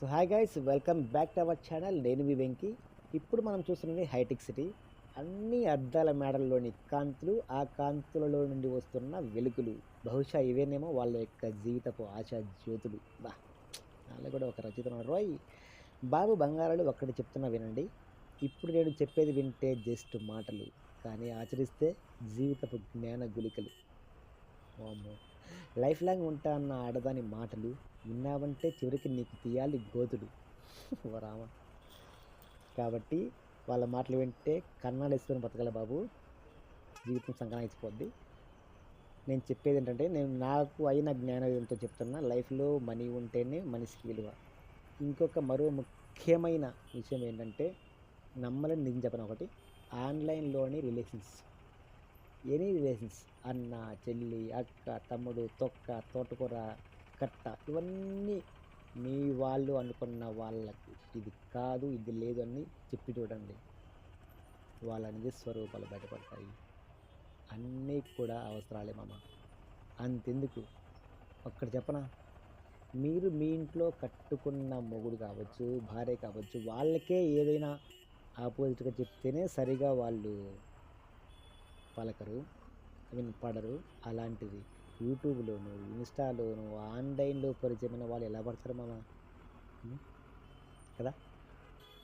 So hi guys welcome back to our channel. నేను మీ వెంకి. ఇప్పుడు మనం చూస్తున్నది హైటెక్ సిటీ. అన్ని అద్దాల మేడల్లోని కాంతులు ఆ కాంతులలో నుండి వస్తున్న వెలుగులు. బహుశా ఇవేనేమో వాళ్ళ యొక్క జీవితపు ఆశా జ్యోతులు. బా వాళ్ళు కూడా ఒక రచయిత రోయ్ బాబు బంగారాలు ఒక్కటి చెప్తున్నా వినండి. ఇప్పుడు నేను చెప్పేది వింటే జస్ట్ మాటలు కానీ ఆచరిస్తే జీవితపు జ్ఞాన గులికలు వామ్మో. లైఫ్ లాంగ్ ఉంటా అన్న ఆడదాని మాటలు విన్నావంటే చివరికి నీకు తీయాలి గోతుడు రామ. కాబట్టి వాళ్ళ మాటలు వింటే కన్నాలు వేసుకొని బతకాలి బాబు. జీవితం సంక్రాంతిపోద్ది నేను చెప్పేది ఏంటంటే నేను నాకు అయిన జ్ఞానంతో చెప్తున్నా లైఫ్లో మనీ ఉంటేనే మనిషికి విలువ. ఇంకొక మరో ముఖ్యమైన విషయం ఏంటంటే నమ్మలని నిజం చెప్పను ఒకటి ఆన్లైన్లోని రిలేషన్స్. Any relations. అన్న చెల్లి అక్క తమ్ముడు తొక్క తోటకూర కట్ట ఇవన్నీ మీ వాళ్ళు అనుకున్న వాళ్ళకి. ఇది కాదు ఇది లేదు అని చెప్పి చూడండి. వాళ్ళ నిజ స్వరూపాలు బయటపడతాయి. అన్నీ కూడా అవసరాలే మామ. అంతెందుకు? ఒక్కడ చెప్పనా? మీరు మీ ఇంట్లో కట్టుకున్న మొగుడు కావచ్చు భార్య కావచ్చు వాళ్ళకే ఏదైనా ఆపోజిట్గా చెప్తేనే సరిగా వాళ్ళు పలకరు ఐ మీన్ పడరు అలాంటిది యూట్యూబ్లోను ఇన్స్టాలోను ఆన్లైన్లో పరిచయమైన వాళ్ళు ఎలా పడతారు మామ? కదా?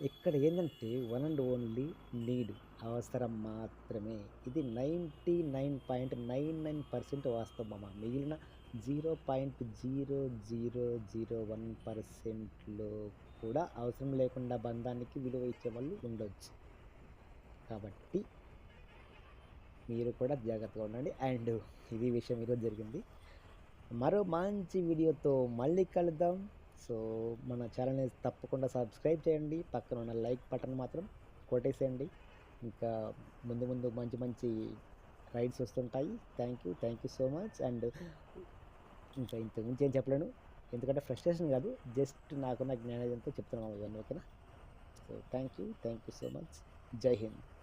ఇక్కడ ఏంటంటే వన్ అండ్ ఓన్లీ నీడ్ అవసరం మాత్రమే. ఇది ninety nine point nine nine percent వాస్తవం మామ. మిగిలిన zero point zero zero zero one పర్సెంట్లో కూడా అవసరం లేకుండా బంధానికి విలువ ఇచ్చే వాళ్ళు ఉండొచ్చు. కాబట్టి మీరు కూడా జాగ్రత్తగా ఉండండి. అండ్ ఇది విషయం ఈరోజు జరిగింది. మరో మంచి వీడియోతో మళ్ళీ కలుద్దాం. సో మన ఛానల్ని తప్పకుండా సబ్స్క్రైబ్ చేయండి. పక్కన ఉన్న లైక్ బటన్ మాత్రం కొట్టేసేయండి. ఇంకా ముందు ముందు మంచి మంచి రైడ్స్ వస్తుంటాయి. Thank you thank you so much. And ఇంకా ఇంత మించి ఏం చెప్పలేను. ఎందుకంటే ఫ్రస్ట్రేషన్ కాదు జస్ట్ నాకున్న జ్ఞానోదయంతో చెప్తున్నాను. ఇవన్నీ ఓకేనా? So thank you thank you so much. Jai Hind.